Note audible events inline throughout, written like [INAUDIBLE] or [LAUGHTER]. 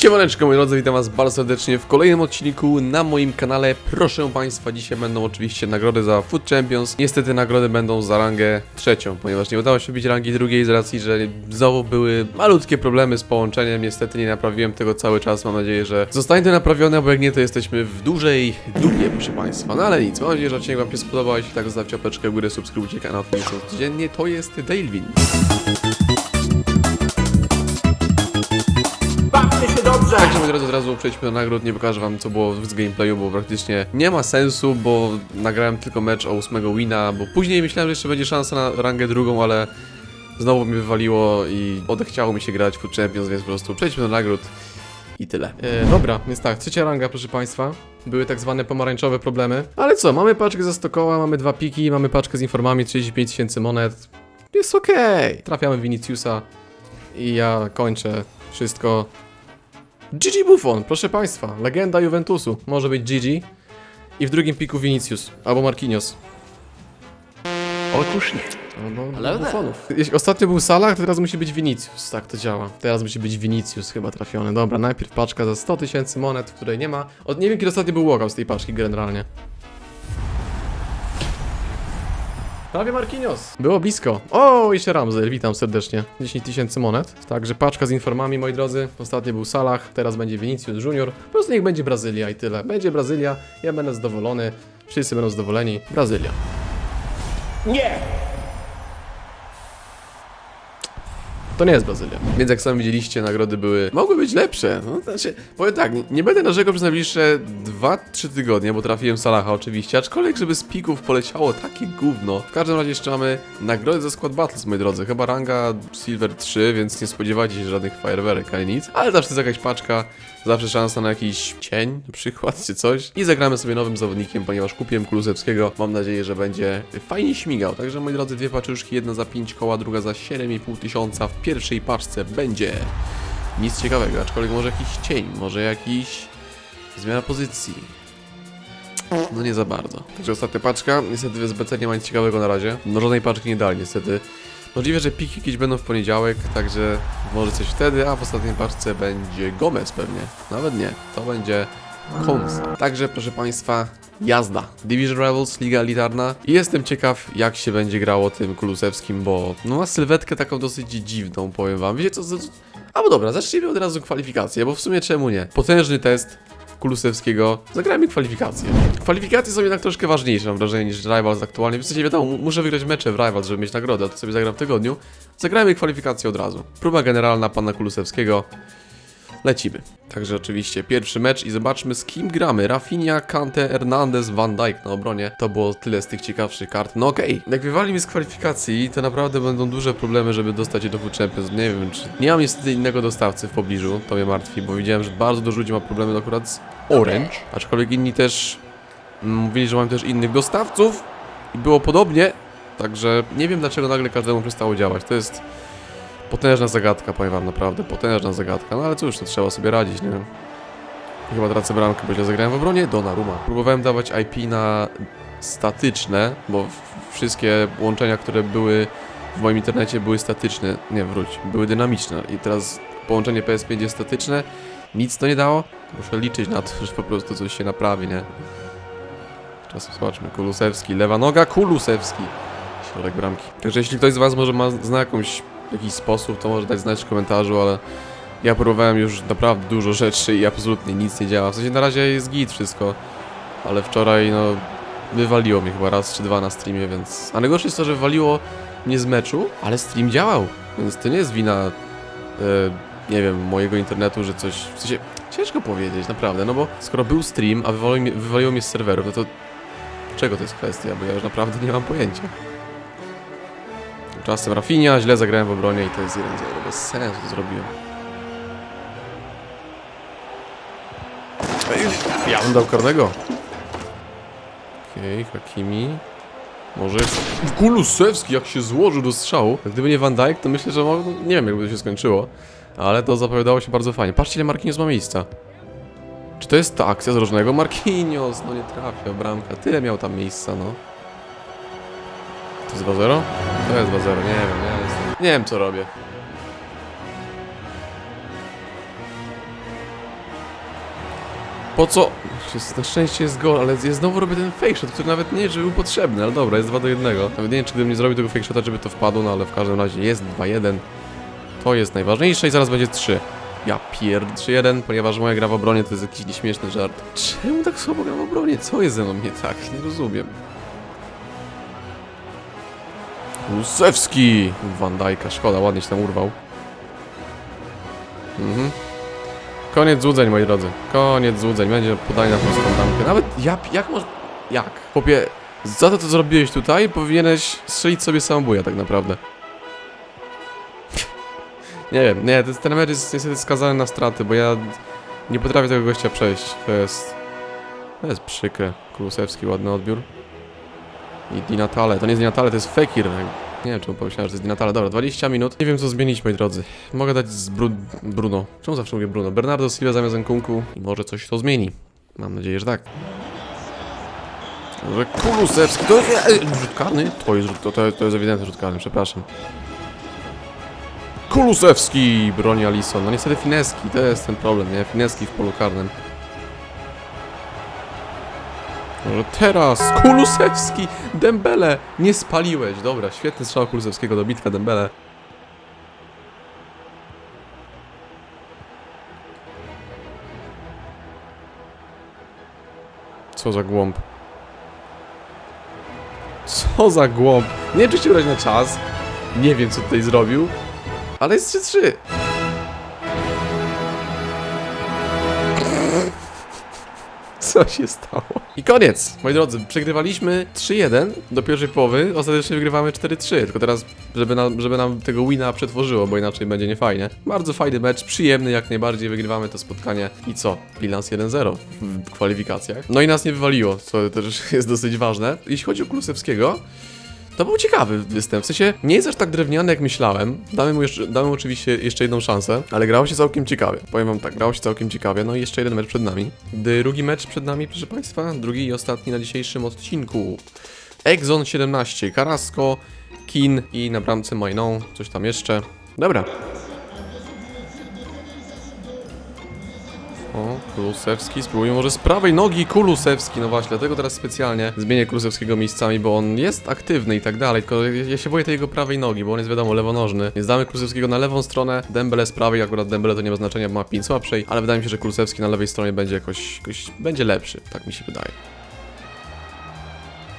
Siemaneczko moi drodzy, witam was bardzo serdecznie w kolejnym odcinku na moim kanale. Proszę państwa, dzisiaj będą oczywiście nagrody za Food Champions. Niestety nagrody będą za rangę trzecią, ponieważ nie udało się bić rangi drugiej z racji, że znowu były malutkie problemy z połączeniem. Niestety nie naprawiłem tego cały czas, mam nadzieję, że zostanie to naprawione, bo jak nie to jesteśmy w dużej dupie, proszę państwa. No ale nic, mam nadzieję, że odcinek wam się spodobał, jeśli tak zostawcie łapeczkę w górę, subskrybujcie kanał, to codziennie, to jest Dalewin. Także moi drodzy, od razu przejdźmy do nagród, nie pokażę wam co było z gameplayu, bo praktycznie nie ma sensu, bo nagrałem tylko mecz o ósmego wina, bo później myślałem, że jeszcze będzie szansa na rangę drugą, ale znowu mi wywaliło i odechciało mi się grać w Champions, więc po prostu przejdźmy do nagród i tyle. E, dobra, więc tak, trzecia ranga, proszę Państwa. Były tak zwane pomarańczowe problemy. Ale co, mamy paczkę za 100 koła, mamy dwa piki, mamy paczkę z informami, 35 tysięcy monet. Jest okej. Trafiamy Viniciusa i ja kończę wszystko. Gigi Buffon, proszę Państwa, legenda Juventusu. Może być Gigi. I w drugim piku Vinicius, albo Marquinhos. Otóż nie. Albo Ale Buffonów. Jeśli ostatnio był Salah, to teraz musi być Vinicius. Tak to działa. Teraz musi być Vinicius chyba trafiony. Dobra, najpierw paczka za 100 tysięcy monet, w której nie ma. Od nie wiem kiedy ostatnio był walkout z tej paczki generalnie. Prawie Marquinhos. Było blisko. O, jeszcze Ramsey, witam serdecznie. 10 tysięcy monet. Także paczka z informami, moi drodzy. Ostatnio był Salah, teraz będzie Vinicius Junior. Po prostu niech będzie Brazylia i tyle. Będzie Brazylia, ja będę zadowolony. Wszyscy będą zadowoleni. Brazylia. Nie! To nie jest Brazylia. Więc jak sami widzieliście, nagrody były. mogły być lepsze. No, znaczy, powiem tak, nie- będę narzekał przez najbliższe 2-3 tygodnie, bo trafiłem Salaha oczywiście, aczkolwiek, żeby z pików poleciało takie gówno. W każdym razie jeszcze mamy nagrody za Squad Battles, moi drodzy. Chyba ranga Silver 3, więc nie spodziewajcie się żadnych fajerwerek ani nic. Ale zawsze jest jakaś paczka, zawsze szansa na jakiś cień na przykład, czy coś. I zagramy sobie nowym zawodnikiem, ponieważ kupiłem Kulusewskiego. Mam nadzieję, że będzie fajnie śmigał. Także moi drodzy, dwie paczuszki, jedna za 5 koła, druga za 7,5 tysiąca. W pierwszej paczce będzie nic ciekawego, aczkolwiek może jakiś cień, może jakiś zmiana pozycji. No nie za bardzo. Także ostatnia paczka. Niestety w SBC nie ma nic ciekawego na razie. No żadnej paczki nie dali niestety. Możliwe, że piki jakieś będą w poniedziałek, także może coś wtedy, a w ostatniej paczce będzie Gomez pewnie. Nawet nie, to będzie Konsa. Także proszę Państwa, jazda. Division Rivals, Liga Elitarna. I jestem ciekaw, jak się będzie grało tym Kulusewskim, bo no ma sylwetkę taką dosyć dziwną, powiem Wam. Wiecie co? z- A bo dobra, zacznijmy od razu kwalifikacje, bo w sumie czemu nie? Potężny test, Kulusewskiego, zagrajmy kwalifikacje. Kwalifikacje są jednak troszkę ważniejsze, mam wrażenie, niż Rivals aktualnie. W sensie wiadomo, mu- muszę wygrać mecze w Rivals, żeby mieć nagrodę, a to sobie zagram w tygodniu. Zagrajmy kwalifikacje od razu. Próba generalna pana Kulusewskiego. Lecimy. Także oczywiście pierwszy mecz i zobaczmy z kim gramy. Rafinha, Kante, Hernandez, Van Dijk na obronie. To było tyle z tych ciekawszych kart. No okej. Jak wywali mi z kwalifikacji, to naprawdę będą duże problemy, żeby dostać się do Food Champions. Nie wiem, czy... Nie mam niestety innego dostawcy w pobliżu. To mnie martwi, bo widziałem, że bardzo dużo ludzi ma problemy akurat z Orange. Aczkolwiek inni też mm, mówili, że mam też innych dostawców i było podobnie. Także nie wiem, dlaczego nagle każdemu przestało działać. To jest potężna zagadka, powiem wam, naprawdę potężna zagadka. No ale cóż, to trzeba sobie radzić, nie? Chyba tracę bramkę, bo źle zagrałem w obronie. Donnarumma. Próbowałem dawać IP na statyczne, bo wszystkie łączenia, które były w moim internecie były statyczne. Nie, wróć, były dynamiczne. I teraz połączenie PS5 jest statyczne. Nic to nie dało. Muszę liczyć na to, [LAUGHS] że po prostu coś się naprawi, nie? Czasem zobaczmy. Kulusewski, lewa noga, Kulusewski. Środek bramki. Także jeśli ktoś z Was może ma, zna jakąś, jakiś sposób, to może dać znać w komentarzu, ale ja próbowałem już naprawdę dużo rzeczy i absolutnie nic nie działa. W sensie na razie jest git wszystko, ale wczoraj no wywaliło mnie chyba raz czy dwa na streamie, więc... A najgorsze jest to, że wywaliło mnie z meczu, ale stream działał, więc to nie jest wina, e, nie wiem, mojego internetu, że coś... W sensie ciężko powiedzieć, naprawdę, no bo skoro był stream, a wywaliło mnie, wywaliło mnie z serwerów, no to czego to jest kwestia, bo ja już naprawdę nie mam pojęcia. Czasem Rafinha, źle zagrałem w obronie i to jest 1-0. Bez sensu to zrobiłem. Ej, Ja bym dał karnego. Okej, Hakimi. Może. Kulusewski jak się złożył do strzału. Gdyby nie Van Dijk, to myślę, że nie wiem jakby to się skończyło. Ale to zapowiadało się bardzo fajnie. Patrzcie ile Marquinhos ma miejsca. Czy to jest ta akcja z rożnego? Marquinhos, no nie trafia, bramka. Tyle miał tam miejsca, no. To jest 2-0? To jest 2-0, nie wiem, nie jestem. Nie wiem co robię. Po co? Jest- Na szczęście jest gol, ale ja znowu robię ten fake shot, który nawet nie, żeby był potrzebny, ale dobra, jest 2 do 1. Nawet nie wiem, czy gdybym nie zrobił tego fake shota, żeby to wpadło, no ale w każdym razie jest 2-1. To jest najważniejsze i zaraz będzie 3. Ja pierd 3-1, ponieważ moja gra w obronie to jest jakiś nieśmieszny żart. Czemu tak słabo gram w obronie? Co jest ze mną nie tak? Nie rozumiem. Lusewski! Van Dijk'a, szkoda, ładnie się tam urwał. Mhm. Koniec złudzeń, moi drodzy. Koniec złudzeń. Będzie podanie na prostą bramkę. Nawet ja, jak masz... Jak? Chłopie, za to, co zrobiłeś tutaj, powinieneś strzelić sobie samobója tak naprawdę. [LAUGHS] nie wiem, nie, to- ten mecz jest niestety skazany na straty, bo ja nie potrafię tego gościa przejść. To jest... To jest przykre. Kulusewski, ładny odbiór. I Di Natale. To nie jest Di Natale, to jest Fekir. Nie wiem, czemu pomyślałem, że to jest Di Natale. Dobra, 20 minut. Nie wiem, co zmienić, moi drodzy. Mogę dać z Bru Bruno. Czemu zawsze mówię Bruno? Bernardo Silva zamiast Nkunku. I może coś to zmieni. Mam nadzieję, że tak. Że Kulusewski. To jest e, rzut karny? To jest, to, to, to jest ewidentny rzut karny, przepraszam. Kulusewski broni Alison. No niestety Fineski, to jest ten problem, nie? Fineski w polu karnym. Teraz Kulusewski, Dembele, nie spaliłeś. Dobra, świetny strzał Kulusewskiego do bitwy Dembele. Co za głąb. Co za głąb. Nie wiem, czy na czas. Nie wiem, co tutaj zrobił. Ale jest 3-3. Co się stało? I koniec, moi drodzy. Przegrywaliśmy 3-1 do pierwszej połowy, ostatecznie wygrywamy 4-3. Tylko teraz, żeby nam, żeby nam tego wina przetworzyło, bo inaczej będzie niefajnie. Bardzo fajny mecz, przyjemny jak najbardziej. Wygrywamy to spotkanie. I co? Bilans 1-0 w kwalifikacjach. No i nas nie wywaliło, co też [LAUGHS] jest dosyć ważne. Jeśli chodzi o Kulusewskiego, to był ciekawy występ. W sensie nie jest aż tak drewniany jak myślałem. Damy mu, jeszcze, damy mu oczywiście jeszcze jedną szansę, ale grało się całkiem ciekawie. Powiem wam tak, grało się całkiem ciekawie. No i jeszcze jeden mecz przed nami. Drugi mecz przed nami, proszę państwa. Drugi i ostatni na dzisiejszym odcinku. Exxon 17, Carrasco, Kin i na bramce Mainon, coś tam jeszcze. Dobra. O, Kulusewski, spróbujmy może z prawej nogi Kulusewski, no właśnie, dlatego teraz specjalnie zmienię Kulusewskiego miejscami, bo on jest aktywny i tak dalej, tylko ja się boję tej jego prawej nogi, bo on jest wiadomo lewonożny. Więc damy Kulusewskiego na lewą stronę, Dembele z prawej, akurat Dembele to nie ma znaczenia, bo ma 5 słabszej, ale wydaje mi się, że Kulusewski na lewej stronie będzie jakoś, jakoś będzie lepszy, tak mi się wydaje.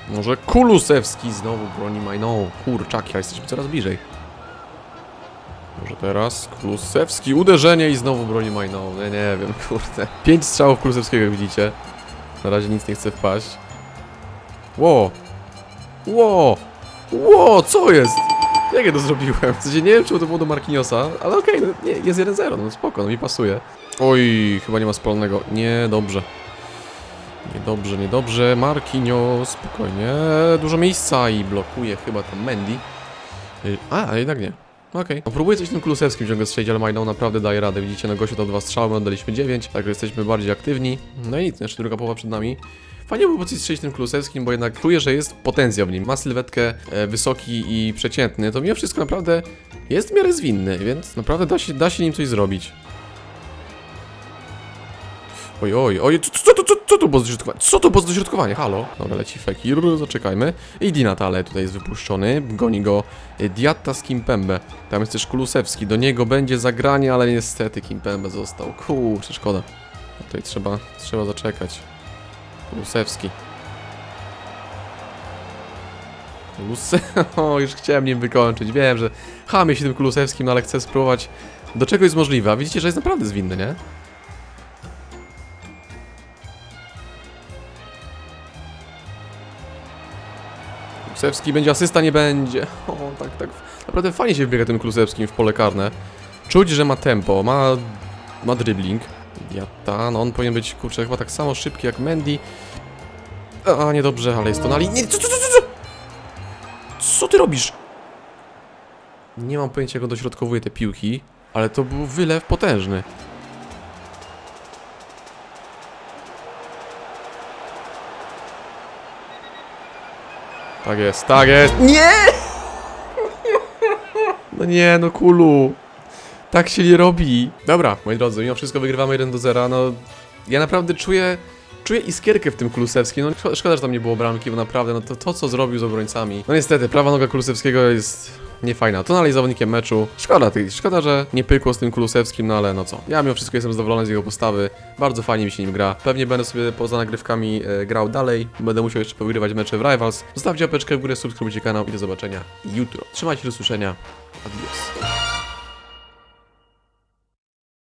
Może Kulusewski znowu broni Majną. Kurczak, ja jesteśmy coraz bliżej. Teraz Kulusewski, uderzenie i znowu broni Majną. Nie, nie wiem, [LAUGHS] kurde. Pięć strzałów Kulusewskiego, jak widzicie. Na razie nic nie chce wpaść. Ło! Ło! Ło, co jest? Jak ja to zrobiłem? W sensie nie wiem, czy to było do Marquinhosa, ale okej, no, nie, jest 1-0, no spoko, no mi pasuje. Oj, chyba nie ma spalonego. Nie, dobrze. Niedobrze, niedobrze. Marquinhos, spokojnie. Dużo miejsca i blokuje chyba tam Mendy. Y, a jednak nie. Okej. No, próbuję coś tym Kulusewskim ciągle strzelić, ale Majdą naprawdę daje radę. Widzicie, na gościu to dwa strzały, my oddaliśmy 9, także jesteśmy bardziej aktywni. No i nic, jeszcze druga połowa przed nami. Fajnie byłoby coś strzelić tym Kulusewskim, bo jednak czuję, że jest potencjał w nim. Ma sylwetkę e, wysoki i przeciętny. To mimo wszystko naprawdę jest w miarę zwinny, więc naprawdę da się, da się nim coś zrobić. Oj, oj, oj, co, co, co, co, to było za dośrodkowanie? Co to było za dośrodkowanie? Halo? Dobra, leci Fekir, zaczekajmy. I Di Natale tutaj jest wypuszczony, goni go e, Diatta z Kimpembe. Tam jest też Kulusewski, do niego będzie zagranie, ale niestety Kimpembe został. Kurczę, szkoda. Tutaj trzeba, trzeba zaczekać. Kulusewski. Kuluse... [LAUGHS] O, już chciałem nim wykończyć. Wiem, że chamię się tym Kulusewskim, no ale chcę spróbować do czego jest możliwe. A widzicie, że jest naprawdę zwinny, nie? Kulusewski będzie asysta, nie będzie. O, tak, tak. Naprawdę fajnie się wbiega tym Kulusewskim w pole karne. Czuć, że ma tempo, ma, ma dribbling. Diata, no on powinien być, kurczę, chyba tak samo szybki jak Mendy. A, niedobrze, ale jest to na linii. Co, co, co, co, co? Co ty robisz? Nie mam pojęcia, jak on dośrodkowuje te piłki, ale to był wylew potężny. Tak jest, tak jest. Nie! No nie, no kulu. Tak się nie robi. Dobra, moi drodzy, mimo wszystko wygrywamy 1 do 0, no Ja naprawdę czuję, czuję iskierkę w tym Kulusewskim. No szko- szkoda, że tam nie było bramki, bo naprawdę, no to, to co zrobił z obrońcami. No niestety, prawa noga Kulusewskiego jest niefajna. To dalej zawodnikiem meczu. Szkoda, szkoda, że nie pykło z tym Kulusewskim, no ale no co. Ja mimo wszystko jestem zadowolony z jego postawy. Bardzo fajnie mi się nim gra. Pewnie będę sobie poza nagrywkami e, grał dalej. Będę musiał jeszcze powygrywać mecze w Rivals. Zostawcie łapeczkę w górę, subskrybujcie kanał i do zobaczenia jutro. Trzymajcie do usłyszenia. Adios.